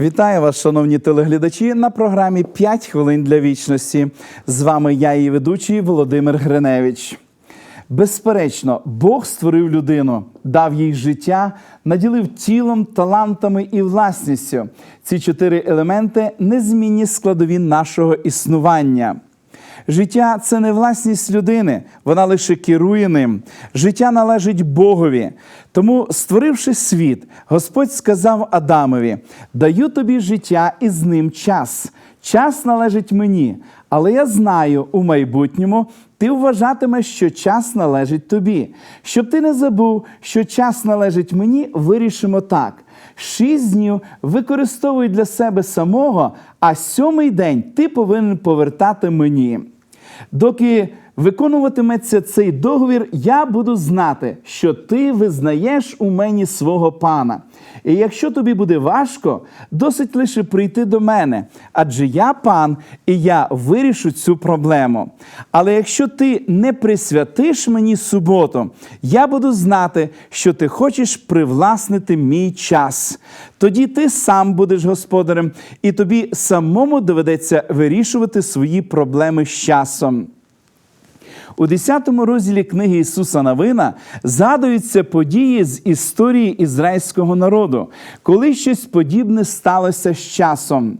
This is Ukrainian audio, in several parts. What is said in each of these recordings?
Вітаю вас, шановні телеглядачі, на програмі «5 хвилин для вічності. З вами я, її ведучий Володимир Гриневич. Безперечно, Бог створив людину, дав їй життя, наділив тілом, талантами і власністю. Ці чотири елементи незмінні складові нашого існування. Життя це не власність людини, вона лише керує ним. Життя належить Богові. Тому, створивши світ, Господь сказав Адамові: даю тобі життя і з ним час. Час належить мені, але я знаю, у майбутньому ти вважатимеш, що час належить тобі. Щоб ти не забув, що час належить мені, вирішимо так. Шість днів використовуй для себе самого, а сьомий день ти повинен повертати мені. Доки виконуватиметься цей договір, я буду знати, що ти визнаєш у мені свого пана. І якщо тобі буде важко, досить лише прийти до мене, адже я пан, і я вирішу цю проблему. Але якщо ти не присвятиш мені суботу, я буду знати, що ти хочеш привласнити мій час. Тоді ти сам будеш господарем, і тобі самому доведеться вирішувати свої проблеми з часом. У 10 розділі книги Ісуса Навина згадуються події з історії ізраїльського народу, коли щось подібне сталося з часом.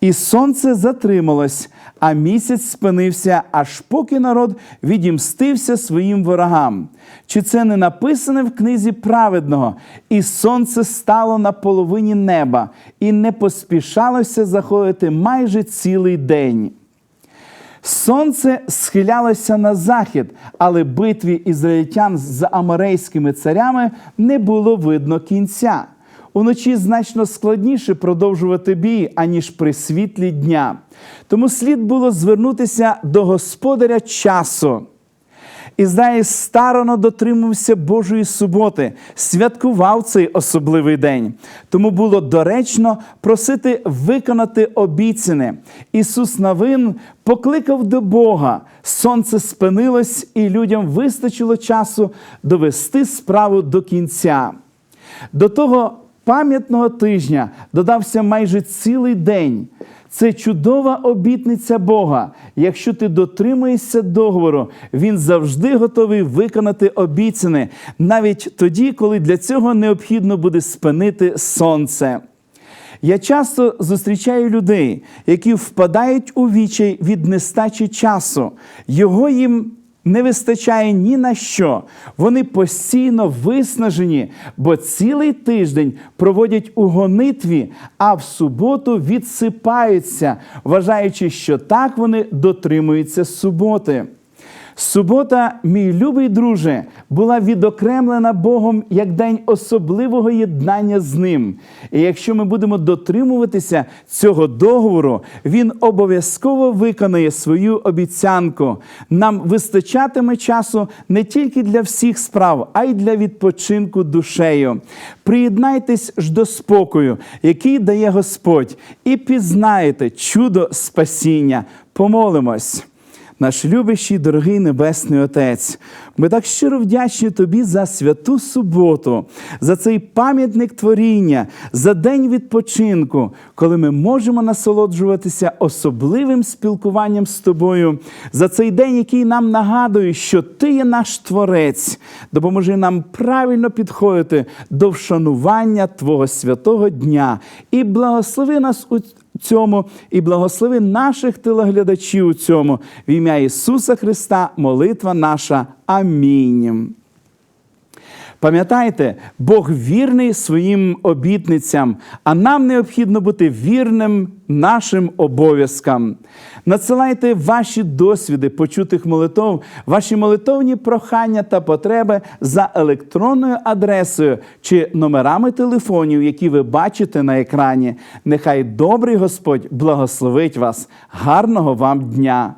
І сонце затрималось, а місяць спинився, аж поки народ відімстився своїм ворогам. Чи це не написане в книзі праведного? І сонце стало на половині неба, і не поспішалося заходити майже цілий день. Сонце схилялося на захід, але битві ізраїльтян з аморейськими царями не було видно кінця. Уночі значно складніше продовжувати бій, аніж при світлі дня. Тому слід було звернутися до господаря часу. Ізраїль старано дотримувався Божої суботи, святкував цей особливий день. Тому було доречно просити виконати обіцяне. Ісус Навин покликав до Бога. Сонце спинилось, і людям вистачило часу довести справу до кінця. До того пам'ятного тижня додався майже цілий день. Це чудова обітниця Бога. Якщо ти дотримуєшся договору, Він завжди готовий виконати обіцяне, навіть тоді, коли для цього необхідно буде спинити сонце. Я часто зустрічаю людей, які впадають у вічай від нестачі часу. Його їм не вистачає ні на що. Вони постійно виснажені, бо цілий тиждень проводять у гонитві, а в суботу відсипаються, вважаючи, що так вони дотримуються суботи. Субота, мій любий друже, була відокремлена Богом як день особливого єднання з ним. І якщо ми будемо дотримуватися цього договору, він обов'язково виконає свою обіцянку. Нам вистачатиме часу не тільки для всіх справ, а й для відпочинку душею. Приєднайтесь ж до спокою, який дає Господь, і пізнаєте чудо спасіння. Помолимось. Наш любящий, дорогий Небесний Отець, ми так щиро вдячні Тобі за святу суботу, за цей пам'ятник творіння, за день відпочинку, коли ми можемо насолоджуватися особливим спілкуванням з тобою, за цей день, який нам нагадує, що Ти є наш Творець. Допоможи нам правильно підходити до вшанування Твого святого дня і благослови нас у цьому і благослови наших телеглядачів у цьому. В ім'я Ісуса Христа, молитва наша. Амінь. Пам'ятайте, Бог вірний своїм обітницям, а нам необхідно бути вірним нашим обов'язкам. Надсилайте ваші досвіди почутих молитов, ваші молитовні прохання та потреби за електронною адресою чи номерами телефонів, які ви бачите на екрані. Нехай добрий Господь благословить вас. Гарного вам дня!